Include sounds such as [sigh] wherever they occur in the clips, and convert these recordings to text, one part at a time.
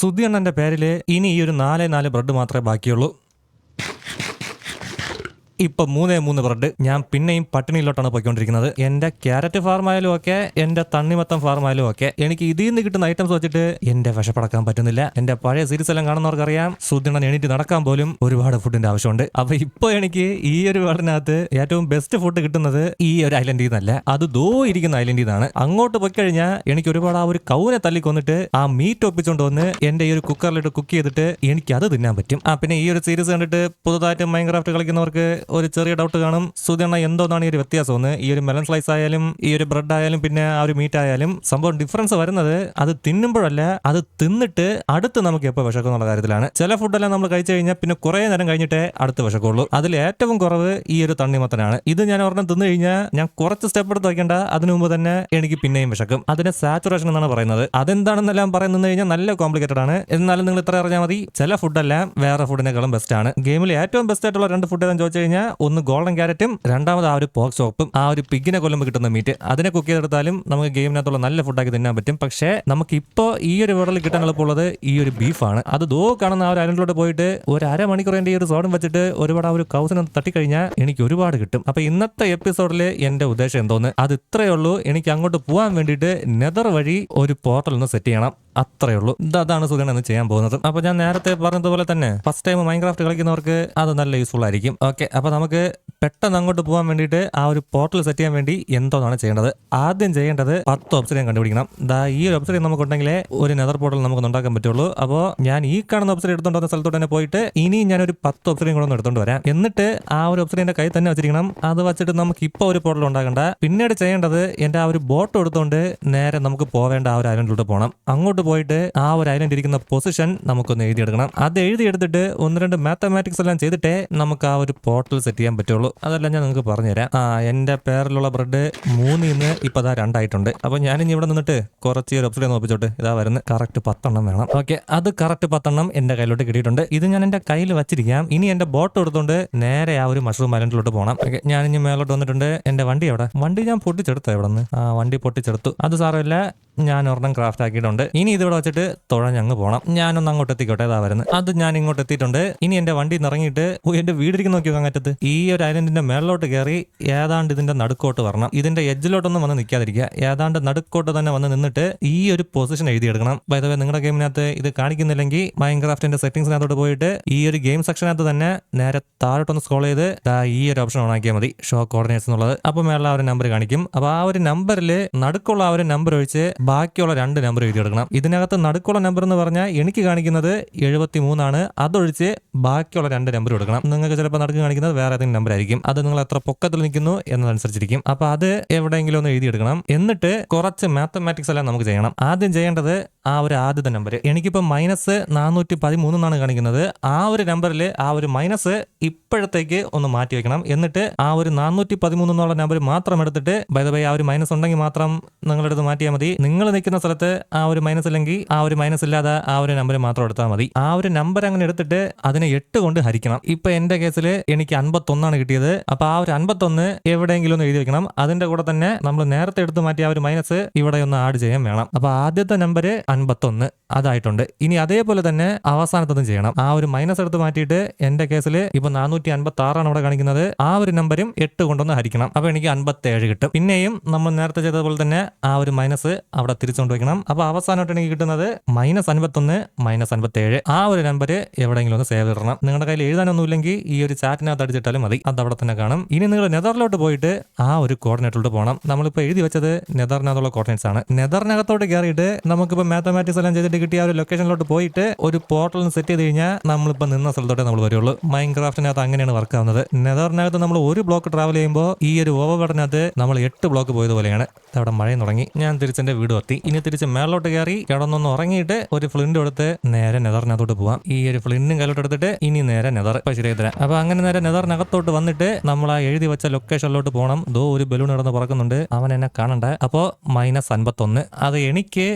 സുധി അണ്ണന്റെ പേരിൽ ഇനി ഈ ഒരു നാലേ നാല് ബ്രെഡ് മാത്രമേ ബാക്കിയുള്ളൂ. ഇപ്പൊ മൂന്നേ മൂന്ന് ബ്രെഡ്. ഞാൻ പിന്നെയും പട്ടിണിയിലോട്ടാണ് പോയിക്കൊണ്ടിരിക്കുന്നത്. എന്റെ ക്യാരറ്റ് ഫാർം ആയാലും ഒക്കെ എന്റെ തണ്ണിമത്തം ഫാർം ആയാലും ഒക്കെ എനിക്ക് ഇതിൽ നിന്ന് കിട്ടുന്ന ഐറ്റംസ് വെച്ചിട്ട് എന്റെ വിഷപ്പടക്കാൻ പറ്റുന്നില്ല. എന്റെ പഴയ സീരീസ് എല്ലാം കാണുന്നവർക്കറിയാം സുദിണൻ എണീറ്റ് നടക്കാൻ പോലും ഒരുപാട് ഫുഡിന്റെ ആവശ്യമുണ്ട്. അപ്പൊ ഇപ്പൊ എനിക്ക് ഈ ഒരു വേടിനകത്ത് ഏറ്റവും ബെസ്റ്റ് ഫുഡ് കിട്ടുന്നത് ഈ ഒരു ഐലൻഡിൽ നിന്നല്ല. അത് ദോ ഇരിക്കുന്ന ഐലൻഡിൽ നിന്നാണ്. അങ്ങോട്ട് പോയി കഴിഞ്ഞാൽ എനിക്ക് ഒരുപാട് ആ ഒരു കൗനെ തല്ലിക്കൊന്നിട്ട് ആ മീറ്റ് ഒപ്പിച്ചുകൊണ്ട് വന്ന് എന്റെ ഈ ഒരു കുക്കറിലിട്ട് കുക്ക് ചെയ്തിട്ട് എനിക്ക് അത് തിന്നാൻ പറ്റും. ആ പിന്നെ ഈ ഒരു സീരീസ് കണ്ടിട്ട് പുതുതായിട്ട് മൈൻക്രാഫ്റ്റ് കളിക്കുന്നവർക്ക് ഒരു ചെറിയ ഡൗട്ട് കാണും. സുധണ്ണ എന്തോന്നാണ് ഈ ഒരു വ്യത്യാസം? ഒന്ന് ഈ ഒരു മെലൻ സ്ലൈസ് ആയാലും ഈ ഒരു ബ്രെഡ് ആയാലും പിന്നെ ആ ഒരു മീറ്റ് ആയാലും സംഭവം ഡിഫറൻസ് വരുന്നത് അത് തിന്നുമ്പോഴല്ല അത് തിന്നിട്ട് അടുത്ത് നമുക്ക് എപ്പോൾ വിശക്കും എന്നുള്ള കാര്യത്തിലാണ്. ചില ഫുഡെല്ലാം നമ്മൾ കഴിച്ചു കഴിഞ്ഞാൽ പിന്നെ കുറേ നേരം കഴിഞ്ഞിട്ടേ അടുത്ത് വിശക്കുള്ളൂ. അതിൽ ഏറ്റവും കുറവ് ഈ ഒരു തണ്ണിമത്തനാണ്. ഇത് ഞാൻ ഒരെണ്ണം തിന്നു കഴിഞ്ഞാൽ ഞാൻ കുറച്ച് സ്റ്റെപ്പ് എടുത്ത് വയ്ക്കേണ്ട. അതിനു മുമ്പ് തന്നെ എനിക്ക് പിന്നെയും വിശക്കും. അതിനെ സാച്ചുറേഷൻ എന്നാണ് പറയുന്നത്. അതെന്താണെന്നെല്ലാം പറയാൻ നിന്ന് കഴിഞ്ഞാൽ നല്ല കോംപ്ലിക്കേറ്റഡ് ആണ്. എന്നാലും നിങ്ങൾ ഇത്ര അറിഞ്ഞാൽ മതി. ചില ഫുഡെല്ലാം വേറെ ഫുഡിനേക്കാളും ബെസ്റ്റ് ആണ്. ഗെയിമിൽ ഏറ്റവും ബെസ്റ്റ് ആയിട്ടുള്ള രണ്ട് ഫുഡ് ഏതാണെന്ന് ചോദിച്ചു കഴിഞ്ഞാൽ ഒന്ന് ഗോൾഡൻ ക്യാരറ്റും രണ്ടാമത് ആ ഒരു പോക്ക് സോപ്പും ആ ഒരു പിഗിനെ കൊല്ലുമ്പോൾ കിട്ടുന്ന മീറ്റ് അതിനെ കുക്ക് ചെയ്തെടുത്താലും നമുക്ക് ഗെയിമിനകത്തുള്ള നല്ല ഫുഡാക്കി തിന്നാൻ പറ്റും. പക്ഷേ നമുക്കിപ്പോൾ ഈ ഒരു വേർഡിൽ കിട്ടാൻ എളുപ്പമുള്ളത് ഈ ഒരു ബീഫാണ് അത് ദോ കാണുന്ന ആ ഒരു ഐലൻഡിലോട്ട് പോയിട്ട് ഒരു അരമണിക്കൂർ എന്റെ ഈ ഒരു സോഡും വെച്ചിട്ട് ഒരുപാട് ആ ഒരു കൗസിനെ തട്ടിക്കഴിഞ്ഞാൽ എനിക്ക് ഒരുപാട് കിട്ടും. അപ്പൊ ഇന്നത്തെ എപ്പിസോഡിൽ എന്റെ ഉദ്ദേശം എന്തോന്ന്? അത് ഇത്രയേ ഉള്ളൂ. എനിക്ക് അങ്ങോട്ട് പോകാൻ വേണ്ടിയിട്ട് നെതർ വഴി ഒരു പോർട്ടൽ ഒന്ന് സെറ്റ് ചെയ്യണം. അത്രേ ഉള്ളൂ. അതാണ് സുഖം എന്ന് ചെയ്യാൻ പോകുന്നത്. അപ്പൊ ഞാൻ നേരത്തെ പറഞ്ഞതുപോലെ തന്നെ ഫസ്റ്റ് ടൈം മൈൻക്രാഫ്റ്റ് കളിക്കുന്നവർക്ക് അത് നല്ല യൂസ്ഫുൾ ആയിരിക്കും. ഓക്കെ അപ്പൊ നമുക്ക് പെട്ടെന്ന് അങ്ങോട്ട് പോകാൻ വേണ്ടിയിട്ട് ആ ഒരു പോർട്ടൽ സെറ്റ് ചെയ്യാൻ വേണ്ടി എന്തോന്നാണ് ചെയ്യേണ്ടത്? ആദ്യം ചെയ്യേണ്ടത് പത്ത് ഓപ്ഷൻ കണ്ടുപിടിക്കണം. ദാ ഈ ഒരു ഓപ്ഷൻ നമുക്കുണ്ടെങ്കിലേ ഒരു നെതർ പോർട്ടൽ നമുക്ക് ഉണ്ടാക്കാൻ പറ്റുള്ളൂ. അപ്പോൾ ഞാൻ ഈ കാണുന്ന ഓപ്ഷൻ എടുത്തോണ്ട് വന്ന സ്ഥലത്തോട്ട് തന്നെ പോയിട്ട് ഇനി ഞാൻ ഒരു പത്ത് ഓപ്ഷൻ കൂടെ എടുത്തോണ്ട് വരാം. എന്നിട്ട് ആ ഒരു എന്റെ കൈ തന്നെ വെച്ചിരിക്കണം. അത് വെച്ചിട്ട് നമുക്ക് ഇപ്പോൾ ഒരു പോർട്ടൽ ഉണ്ടാക്കണ്ട പിന്നീട് ചെയ്യേണ്ടത് എന്റെ ആ ഒരു ബോട്ട് എടുത്തുകൊണ്ട് നേരെ നമുക്ക് പോവേണ്ട ആ ഒരു ഐലൻഡിലോട്ട് പോകണം അങ്ങോട്ട് പോയിട്ട് ആ ഒരു ഐലൻഡ് ഇരിക്കുന്ന പൊസിഷൻ നമുക്കൊന്ന് എഴുതിയെടുക്കണം. അത് എഴുതിയെടുത്തിട്ട് ഒന്ന് രണ്ട് മാത്തമാറ്റിക്സ് എല്ലാം ചെയ്തിട്ടേ നമുക്ക് ആ ഒരു പോർട്ടൽ സെറ്റ് ചെയ്യാൻ പറ്റുള്ളൂ. അതെല്ലാം ഞാൻ നിങ്ങൾക്ക് പറഞ്ഞുതരാം. ആ എന്റെ പേരിലുള്ള ബ്രെഡ് മൂന്നിൽ നിന്ന് ഇപ്പൊ അതാ രണ്ടായിട്ടുണ്ട്. അപ്പൊ ഞാനിനി ഇവിടെ നിന്നിട്ട് കുറച്ച് ഒരു വെബ്സൈറ്റ് നോപ്പിച്ചോട്ട് ഇതാ വരുന്നത്. കറക്റ്റ് പത്തെണ്ണം വേണം. ഓക്കെ അത് കറക്റ്റ് പത്തെണ്ണം എന്റെ കയ്യിലോട്ട് കിട്ടിയിട്ടുണ്ട്. ഇത് ഞാൻ എന്റെ കയ്യിൽ വെച്ചിരിക്കാം. ഇനി എന്റെ ബോട്ട് എടുത്തുകൊണ്ട് നേരെ ആ ഒരു മഷ്റൂം ഐലൻഡിലോട്ട് പോകണം ഓക്കെ ഞാൻ ഇനി മേലോട്ട് വന്നിട്ടുണ്ട്. എന്റെ വണ്ടി എവിടെ? വണ്ടി ഞാൻ പൊട്ടിച്ചെടുത്തു എവിടെ നിന്ന് ആ വണ്ടി പൊട്ടിച്ചെടുത്തു. അത് സാറല്ല ഞാൻ ഒരെണ്ണം ക്രാഫ്റ്റ് ആക്കിയിട്ടുണ്ട്. ഇനി ഇതിവിടെ വെച്ചിട്ട് തുഴഞ്ഞങ്ങ് പോകണം ഞാനൊന്ന് അങ്ങോട്ട് എത്തിക്കോട്ടെ ഇതാ വരുന്നത്. അത് ഞാൻ ഇങ്ങോട്ട് എത്തിയിട്ടുണ്ട്. ഇനി എന്റെ വണ്ടി ഇറങ്ങിയിട്ട് ഓ എന്റെ വീടിരിക്കുന്ന നോക്കിയോ അങ്ങറ്റത്ത്? ഈ ഒരു ഐലൻഡിന്റെ മേളിലോട്ട് കയറി ഏതാണ്ട് ഇതിന്റെ നടുക്കോട്ട് വരണം. ഇതിന്റെ എഡ്ജിലോട്ടൊന്നും വന്ന് നിൽക്കാതിരിക്കുക. ഏതാണ്ട് നടുക്കോട്ട് തന്നെ വന്ന് നിന്നിട്ട് ഈ ഒരു പൊസിഷൻ എഴുതിയെടുക്കണം. വൈദവേ നിങ്ങളുടെ ഗെയിമിനകത്ത് ഇത് കാണിക്കുന്നില്ലെങ്കിൽ മൈൻക്രാഫ്റ്റിന്റെ സെറ്റിംഗ്സിനകത്തോട്ട് പോയിട്ട് ഈ ഒരു ഗെയിം സെക്ഷനകത്ത് തന്നെ നേരെ താഴോട്ടൊന്ന് സ്ക്രോൾ ചെയ്ത് ഈ ഒരു ഓപ്ഷൻ ഓൺ ആക്കിയാൽ മതി. ഷോ കോർഡിനേറ്റ്സ് എന്നുള്ളത്. അപ്പോൾ മേളിൽ ആ ഒരു നമ്പർ കാണിക്കും. അപ്പോൾ ആ ഒരു നമ്പറിൽ നടുക്കുള്ള ആ ഒരു നമ്പർ ഒഴിച്ച് ബാക്കിയുള്ള രണ്ട് നമ്പർ എഴുതി എടുക്കണം. ഇതിനകത്ത് നടുക്കുള്ള നമ്പർ എന്ന് പറഞ്ഞാൽ എനിക്ക് കാണിക്കുന്നത് എഴുപത്തി മൂന്നാണ് അതൊഴിച്ച് ബാക്കിയുള്ള രണ്ട് നമ്പർ എടുക്കണം. നിങ്ങൾക്ക് ചിലപ്പോൾ നടുക്ക് കാണിക്കുന്നത് വേറെ ഏതെങ്കിലും നമ്പർ ആയിരിക്കും. അത് നിങ്ങൾ എത്ര പൊക്കത്തിൽ നിൽക്കുന്നു എന്നതനുസരിച്ചിരിക്കും. അപ്പോൾ അത് എവിടെയെങ്കിലും ഒന്ന് എഴുതിയെടുക്കണം എന്നിട്ട് കുറച്ച് മാത്തമാറ്റിക്സ് എല്ലാം നമുക്ക് ചെയ്യണം. ആദ്യം ചെയ്യേണ്ടത് ആ ഒരു ആദ്യത്തെ നമ്പർ എനിക്കിപ്പോൾ മൈനസ് നാനൂറ്റി പതിമൂന്ന് എന്നാണ് കാണിക്കുന്നത് ആ ഒരു നമ്പറിൽ ആ ഒരു മൈനസ് ഇപ്പോഴത്തേക്ക് ഒന്ന് മാറ്റി വെക്കണം എന്നിട്ട് ആ ഒരു നാനൂറ്റി പതിമൂന്ന് എന്നുള്ള നമ്പർ മാത്രം എടുത്തിട്ട് ബൈ ബൈ ആ ഒരു മൈനസ് ഉണ്ടെങ്കിൽ മാത്രം നിങ്ങളെടുത്ത് മാറ്റിയാൽ മതി നിങ്ങൾ നിൽക്കുന്ന സ്ഥലത്ത് ആ ഒരു മൈനസ് ഇല്ലെങ്കിൽ ആ ഒരു മൈനസ് ഇല്ലാതെ ആ ഒരു നമ്പർ മാത്രം എടുത്താൽ മതി ആ ഒരു നമ്പർ അങ്ങനെ എടുത്തിട്ട് അതിനെ എട്ട് കൊണ്ട് ഹരിക്കണം ഇപ്പൊ എന്റെ കേസിൽ എനിക്ക് അൻപത്തൊന്നാണ് കിട്ടിയത് അപ്പോൾ ആ ഒരു അൻപത്തൊന്ന് എവിടെയെങ്കിലും ഒന്ന് എഴുതി വെക്കണം അതിന്റെ കൂടെ തന്നെ നമ്മൾ നേരത്തെ എടുത്ത് മാറ്റിയ ആ ഒരു മൈനസ് ഇവിടെ ഒന്ന് ആഡ് ചെയ്യാൻ വേണം അപ്പോൾ ആദ്യത്തെ നമ്പർ അൻപത്തൊന്ന് അതായിട്ടുണ്ട്. ഇനി അതേപോലെ തന്നെ അവസാനത്തൊന്നും ചെയ്യണം. ആ ഒരു മൈനസ് എടുത്ത് മാറ്റിയിട്ട് എന്റെ കേസിൽ ഇപ്പൊ നാനൂറ്റി അൻപത്തി ആറാണ് അവിടെ കാണിക്കുന്നത്. ആ ഒരു നമ്പരും എട്ട് കൊണ്ടൊന്ന് ഹരിക്കണം. അപ്പൊ എനിക്ക് അൻപത്തേഴ് കിട്ടും. പിന്നെയും നമ്മൾ നേരത്തെ ചെയ്തതുപോലെ തന്നെ ആ ഒരു മൈനസ് അവിടെ തിരിച്ചുകൊണ്ട് വയ്ക്കണം അപ്പൊ അവസാനമായിട്ട് എനിക്ക് കിട്ടുന്നത് മൈനസ് അൻപത്തൊന്ന് മൈനസ് അൻപത്തേഴ്. ആ ഒരു നമ്പർ എവിടെയെങ്കിലും ഒന്ന് സേവ് ഇടണം. നിങ്ങളുടെ കയ്യിൽ എഴുതാനൊന്നും ഇല്ലെങ്കിൽ ഈ ഒരു ചാറ്റിനകത്ത് അടിച്ചിട്ടാലും മതി. അത് അവിടെ തന്നെ കാണും. ഇനി നിങ്ങൾ നെതറിലോട്ട് പോയിട്ട് ആ ഒരു കോർഡിനേറ്റിലോട്ട് പോകണം നമ്മളിപ്പോൾ എഴുതി വെച്ചത് നെതറിനകത്തുള്ള കോർഡിനേറ്റ്സ് ആണ്. നെതറിനകത്തോട്ട് കയറിയിട്ട് നമുക്കിപ്പോൾ മാത്തമാറ്റിക്സ് എല്ലാം ചെയ്തിട്ട് കിട്ടിയ ഒരു ലൊക്കേഷനിലോട്ട് പോയിട്ട് ഒരു പോർട്ടൽ സെറ്റ് ചെയ്ത് കഴിഞ്ഞാൽ നമ്മളിപ്പോൾ നിന്ന സ്ഥലത്തോട്ടേ നമ്മൾ വരുള്ളൂ. മൈൻ ക്രാഫ്റ്റിനകത്ത് അങ്ങനെയാണ് വർക്ക് ആവുന്നത്. നെതറിനകത്ത് നമ്മൾ ഒരു ബ്ലോക്ക് ട്രാവൽ ചെയ്യുമ്പോൾ ഈ ഒരു ഓവർബർഡിനകത്ത് നമ്മൾ എട്ട് ബ്ലോക്ക് പോയതുപോലെയാണ്. അവിടെ മഴയും തുടങ്ങി. ഞാൻ തിരിച്ചെന്റെ വീട് എത്തി ഇനി തിരിച്ച് മേളിലോട്ട് കയറി കിടന്നൊന്ന് ഉറങ്ങിയിട്ട് ഒരു ഫ്ലിന്റ് എടുത്ത് നേരെ നെതറിനകത്തോട്ട് പോവാം. ഈ ഒരു ഫ്ലിന്റും കയ്യിലോട്ട് എടുത്തിട്ട് ഇനി നേരെ നെതർ ഇപ്പൊ ശരിയായി അപ്പോൾ അപ്പൊ അങ്ങനെ നേരെ നെതറിനകത്തോട്ട് വന്നിട്ട് നമ്മൾ ആ എഴുതി വെച്ച ലൊക്കേഷനിലോട്ട് പോകണം ദോ ഒരു ബലൂൺ കിടന്ന് പറക്കുന്നുണ്ട്. അവൻ എന്നെ കാണണ്ട. അപ്പോൾ മൈനസ് അൻപത്തൊന്ന്. അത് എനിക്ക്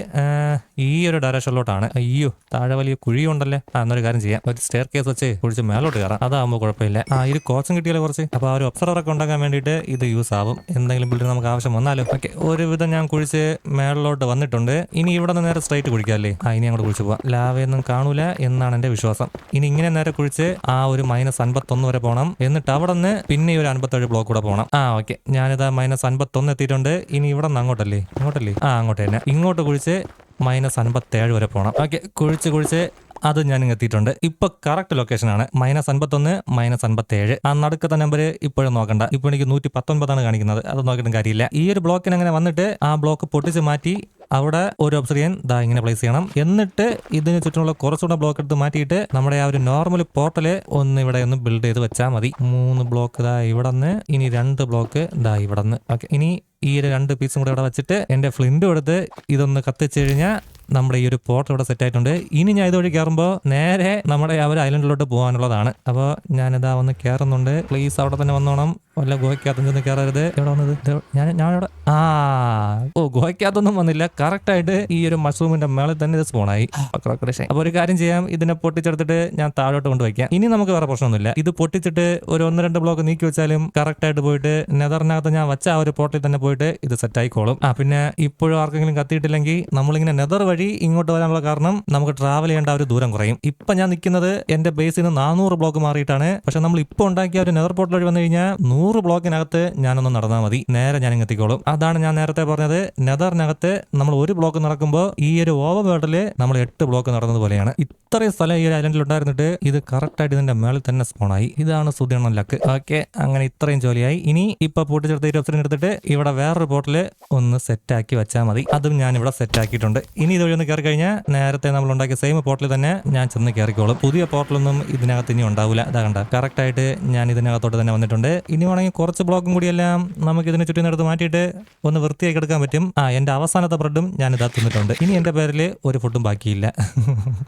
ഈ ഒരു ഡയറക്ഷനിലോട്ടാണ് അയ്യോ താഴെ വലിയ കുഴിയുണ്ടല്ലേ? ആ എന്നൊരു കാര്യം ചെയ്യാം. ഒരു സ്റ്റെയർ കേസ് വെച്ച് കുഴിച്ച് മേലോട്ട് കയറാം. അതാകുമ്പോൾ കുഴപ്പമില്ല. ആ ഒരു കോച്ചും കിട്ടിയാലോ കുറച്ച്. അപ്പോൾ ആ ഒരു ഒബ്സർവർ ഒക്കെ ഉണ്ടാക്കാൻ വേണ്ടിയിട്ട് ഇത് യൂസ് ആവും. എന്തെങ്കിലും ബിൽഡിംഗ് നമുക്ക് ആവശ്യം വന്നാലും? ഓക്കെ ഒരുവിധം ഞാൻ കുഴിച്ച് മേളിലോട്ട് വന്നിട്ടുണ്ട്. ഇനി ഇവിടെ നിന്ന് നേരെ സ്ട്രൈറ്റ് കുഴിക്കാമല്ലേ ആ ഇനി അങ്ങോട്ട് കുഴിച്ച് പോവാം. ലാവയൊന്നും കാണൂല എന്നാണ് എന്റെ വിശ്വാസം. ഇനി ഇങ്ങനെ നേരെ കുഴിച്ച് ആ ഒരു മൈനസ് അൻപത്തൊന്ന് വരെ പോകണം എന്നിട്ട് അവിടെ നിന്ന് പിന്നെ ഒരു അൻപത്തേഴ് ബ്ലോക്ക് കൂടെ പോകണം ആ ഓക്കെ. ഞാനിതാ മൈനസ് അൻപത്തൊന്ന് എത്തിയിട്ടുണ്ട്. ഇനി ഇവിടെ നിന്ന് അങ്ങോട്ടല്ലേ? അങ്ങോട്ടല്ലേ? ആ അങ്ങോട്ട് തന്നെ. ഇങ്ങോട്ട് കുഴിച്ച് മൈനസ് അൻപത്തേഴ് വരെ പോകണം ഓക്കെ കുഴിച്ച് കുഴിച്ച് അത് ഞാൻ എത്തിയിട്ടുണ്ട്. ഇപ്പൊ കറക്റ്റ് ലൊക്കേഷൻ ആണ്. മൈനസ് അൻപത്തൊന്ന് മൈനസ് അൻപത്തേഴ്. ആ നടുക്കത്തെ നമ്പർ ഇപ്പോഴും നോക്കണ്ട. ഇപ്പൊ എനിക്ക് നൂറ്റി പത്തൊൻപതാണ് കാണിക്കുന്നത്. അത് നോക്കിയിട്ടും കാര്യമില്ല. ഈ ഒരു ബ്ലോക്കിന് അങ്ങനെ വന്നിട്ട് ആ ബ്ലോക്ക് പൊട്ടിച്ച് മാറ്റി അവിടെ ഒരു ഒബ്സിഡിയൻ ദാ ഇങ്ങനെ പ്ലേസ് ചെയ്യണം. എന്നിട്ട് ഇതിന് ചുറ്റുമുള്ള കുറച്ചുകൂടെ ബ്ലോക്ക് എടുത്ത് മാറ്റിയിട്ട് നമ്മുടെ ആ ഒരു നോർമൽ പോർട്ടൽ ഒന്ന് ഇവിടെ ഒന്ന് ബിൽഡ് ചെയ്ത് വെച്ചാൽ മതി. മൂന്ന് ബ്ലോക്ക് ദാ ഇവിടെ നിന്ന് ഇനി രണ്ട് ബ്ലോക്ക് ദാ ഇവിടെ നിന്ന്. ഓക്കെ ഇനി ഈ രണ്ട് പീസും കൂടെ ഇവിടെ വെച്ചിട്ട് എന്റെ ഫ്ലിൻഡ് എടുത്ത് ഇതൊന്ന് കത്തിച്ചു കഴിഞ്ഞാൽ നമ്മുടെ ഈ ഒരു പോർട്ട് ഇവിടെ സെറ്റ് ആയിട്ടുണ്ട്. ഇനി ഞാൻ ഇതുവഴി കയറുമ്പോൾ നേരെ നമ്മുടെ ആ ഒരു ഐലൻഡിലോട്ട് പോകാനുള്ളതാണ്. അപ്പോൾ ഞാനിതാ വന്ന് കയറുന്നുണ്ട്. പ്ലീസ് അവിടെ തന്നെ വന്നോണം. വല്ല ഗോയ്ക്കകത്തൊന്നും കയറരുത്. എവിടെ വന്നത്? ഞാൻ ഞാൻ ആ ഓ ഗോയ്ക്കകത്തൊന്നും വന്നില്ല. കറക്റ്റ് ആയിട്ട് ഈ ഒരു മഷ്റൂമിന്റെ മേളിൽ തന്നെ ഇത് സ്പോണായി അപ്പൊ ഒരു കാര്യം ചെയ്യാം. ഇതിനെ പൊട്ടിച്ചെടുത്തിട്ട് ഞാൻ താഴോട്ട് കൊണ്ടുവയ്ക്കാം. ഇനി നമുക്ക് വേറെ പ്രശ്നമൊന്നുമില്ല. ഇത് പൊട്ടിച്ചിട്ട് ഒരു ഒന്ന് രണ്ട് ബ്ലോക്ക് നീക്കി വെച്ചാലും കറക്റ്റ് ആയിട്ട് പോയിട്ട് നെതറിനകത്ത് ഞാൻ വെച്ച ആ ഒരു പോട്ടിൽ തന്നെ പോയിട്ട് ഇത് സെറ്റ് ആയിക്കോളും. ആ പിന്നെ ഇപ്പോഴും ആർക്കെങ്കിലും കത്തിയിട്ടില്ലെങ്കിൽ നമ്മളിങ്ങനെ നെതർ വഴി ഇങ്ങോട്ട് വരാനുള്ള കാരണം നമുക്ക് ട്രാവൽ ചെയ്യേണ്ട ഒരു ദൂരം കുറയും. ഇപ്പൊ ഞാൻ നിൽക്കുന്നത് എന്റെ ബേസിൽ നിന്ന് നാനൂറ് ബ്ലോക്ക് മാറിയിട്ടാണ്. പക്ഷെ നമ്മൾ ഇപ്പോൾ ഉണ്ടാക്കിയ ഒരു നെതർ പോർട്ടൽ വഴി വന്നു കഴിഞ്ഞാൽ നൂറ് ബ്ലോക്കിനകത്ത് ഞാനൊന്ന് നടന്നാൽ മതി. നേരെ ഞാൻ എത്തിക്കോളും. അതാണ് ഞാൻ നേരത്തെ പറഞ്ഞത്. നെതറിനകത്ത് നമ്മൾ ഒരു ബ്ലോക്ക് നടക്കുമ്പോൾ ഈ ഒരു ഓവർ വേർഡിൽ നമ്മൾ എട്ട് ബ്ലോക്ക് നടന്നത് പോലെയാണ്. ഇത്രയും സ്ഥലം ഈ ഒരു ഐലൻഡിൽ ഉണ്ടായിരുന്നിട്ട് ഇത് കറക്റ്റ് ആയിട്ട് ഇതിന്റെ മേളിൽ തന്നെ സ്പോൺ ആയി. ഇതാണ് സുദീണ ലക്ക്. ഓക്കെ അങ്ങനെ ഇത്രയും ജോലിയായി. ഇനി ഇപ്പൊ പൊട്ടിച്ചെടുത്ത ഓപ്ഷൻ എടുത്തിട്ട് ഇവിടെ വേറൊരു ബോട്ടിൽ ഒന്ന് സെറ്റ് ആക്കി വെച്ചാൽ മതി. അതും ഞാൻ ഇവിടെ സെറ്റ് ആക്കിയിട്ടുണ്ട്. ഇനി ഇതുവഴി ഒന്ന് കയറി കഴിഞ്ഞാൽ നേരത്തെ നമ്മൾ ഉണ്ടാക്കിയ സെയിം പോർട്ടിൽ തന്നെ ഞാൻ ചെന്ന് കയറിക്കോളും പുതിയ പോർട്ടലൊന്നും ഇതിനകത്ത് ഇനി ഉണ്ടാവില്ല അതാ കണ്ട. കറക്റ്റ് ആയിട്ട് ഞാൻ ഇതിനകത്തോട്ട് തന്നെ വന്നിട്ടുണ്ട്. ഇനി വേണമെങ്കിൽ കുറച്ച് ബ്ലോക്കും കൂടിയെല്ലാം നമുക്ക് ഇതിനെ ചുറ്റും മാറ്റിയിട്ട് ഒന്ന് വൃത്തിയാക്കി എടുക്കാൻ പറ്റും. ആ എന്റെ അവസാനത്തെ ഞാൻ ഇതാ തിന്നിട്ടുണ്ട്. ഇനി എന്റെ പേരിൽ ഒരു ഫുഡും ബാക്കിയില്ല.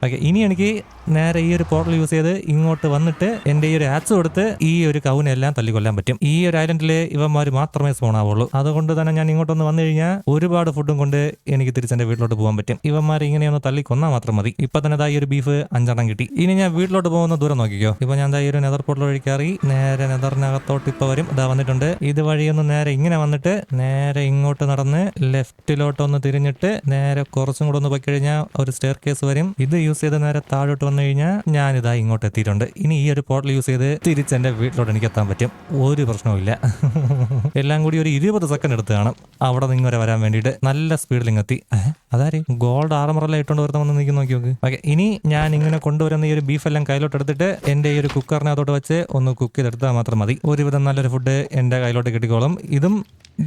ഓക്കെ ഇനി എനിക്ക് നേരെ ഈ ഒരു പോർട്ടൽ യൂസ് ചെയ്ത് ഇങ്ങോട്ട് വന്നിട്ട് എന്റെ ഈ ഒരു ആക്സ് കൊടുത്ത് ഈ ഒരു കൗനെല്ലാം തല്ലിക്കൊല്ലാൻ പറ്റും. ഈ ഒരു ഐലൻഡിൽ ഇവന്മാർ മാത്രമേ സ്പോൺ ആവുള്ളൂ. അതുകൊണ്ട് തന്നെ ഞാൻ ഇങ്ങോട്ടൊന്ന് വന്നു കഴിഞ്ഞാൽ ഒരുപാട് ഫുഡും കൊണ്ട് എനിക്ക് തിരിച്ച് എന്റെ വീട്ടിലോട്ട് പോകാൻ പറ്റും. ഇവന്മാർ ഇങ്ങനെയൊന്ന് തല്ലിക്കൊന്നാൽ മാത്രം മതി. ഇപ്പം തന്നെ ദാ ഈ ഒരു ബീഫ് അഞ്ചെണ്ണം കിട്ടി. ഇനി ഞാൻ വീട്ടിലോട്ട് പോകുന്ന ദൂരം നോക്കിക്കോ. ഇപ്പം ഞാൻ ദാ ഈ ഒരു നെതർ പോർട്ടൽ വഴി കയറി നേരെ നെതറിനകത്തോട്ട് ഇപ്പോൾ വരും. ഇതാ വന്നിട്ടുണ്ട്. ഇത് വഴിയൊന്ന് നേരെ ഇങ്ങനെ വന്നിട്ട് നേരെ ഇങ്ങോട്ട് നടന്ന് ലെഫ്റ്റിലോട്ടൊന്ന് തിരിഞ്ഞിട്ട് നേരെ കുറച്ചും കൂടെ ഒന്ന് പോയി കഴിഞ്ഞാൽ ഒരു സ്റ്റെയർ കേസ് വരും. ഇത് യൂസ് ചെയ്ത് നേരെ താഴോട്ട് വന്നു കഴിഞ്ഞാൽ ഞാനിതാ ഇങ്ങോട്ട് എത്തിയിട്ടുണ്ട്. ഇനി ഈ ഒരു പോർട്ടൽ യൂസ് ചെയ്ത് തിരിച്ച് എന്റെ വീട്ടിലോട്ട് എനിക്ക് എത്താൻ പറ്റും. ഒരു പ്രശ്നവുമില്ല [laughs] എല്ലാം കൂടി ഒരു ഇരുപത് സെക്കൻഡ് എടുത്ത് കാണും. അവിടെ നിന്ന് വരെ വരാൻ വേണ്ടിയിട്ട് നല്ല സ്പീഡിൽ ഏഹ്, അതാര്? ഗോൾഡ് ആർമറെല്ലാം ഇട്ടുകൊണ്ട് വരുന്ന നിൽക്കി നോക്കി നോക്ക്. ഓക്കെ ഇനി ഞാൻ ഇങ്ങനെ കൊണ്ടുവരുന്ന ഈ ഒരു ബീഫ് എല്ലാം കയ്യിലോട്ട് എടുത്തിട്ട് എന്റെ ഈ ഒരു കുക്കറിനെ അതോട്ട് വെച്ച് ഒന്ന് കുക്ക് ചെയ്തെടുത്താൽ മാത്രം മതി. ഒരുവിധം നല്ലൊരു ഫുഡ് എന്റെ കയ്യിലോട്ട് കിട്ടിക്കോളും. ഇതും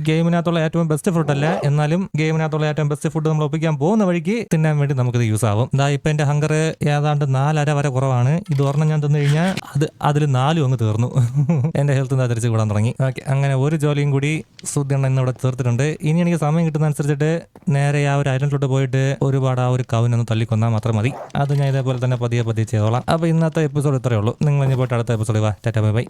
ഗെയിമിനകത്തുള്ള ഏറ്റവും ബെസ്റ്റ് ഫുഡ് അല്ല. എന്നാലും ഗെയിമിനകത്തുള്ള ഏറ്റവും ബെസ്റ്റ് ഫുഡ് നമ്മൾ ഒപ്പിക്കാൻ പോകുന്ന വഴിക്ക് തിന്നാൻ വേണ്ടി നമുക്കിത് യൂസ് ആവും. ഇതാ ഇപ്പൊ എന്റെ ഹങ്കർ ഏതാണ്ട് നാലര വരെ കുറവാണ്. ഇത് ഒരെണ്ണം ഞാൻ തിന്നു കഴിഞ്ഞാൽ അത് അതിൽ നാലും അങ്ങ് തീർന്നു. [laughs] എന്റെ ഹെൽത്ത് എന്താ തിരിച്ച് കൂടാൻ തുടങ്ങി. ഓക്കെ അങ്ങനെ ഒരു ജോലിയും കൂടി സുദ്യണ്ണ ഇന്ന് ഇവിടെ തീർത്തിട്ടുണ്ട്. ഇനി എനിക്ക് സമയം കിട്ടുന്ന അനുസരിച്ചിട്ട് നേരെ ആ ഒരു ഐലൻഡിലോട്ട് പോയിട്ട് ഒരുപാട് ആ ഒരു കവിനൊന്ന് തള്ളിക്കൊന്നാൽ മാത്രം മതി. അത് ഞാൻ ഇതേപോലെ തന്നെ പതിയെ പതിയെ ചെയ്തോളാം. അപ്പൊ ഇന്നത്തെ എപ്പിസോഡ് ഇത്രയേ ഉള്ളൂ. നിങ്ങൾ ഇനി പോയിട്ട് അടുത്ത എപ്പിസോഡ് വാ. Tata bye bye.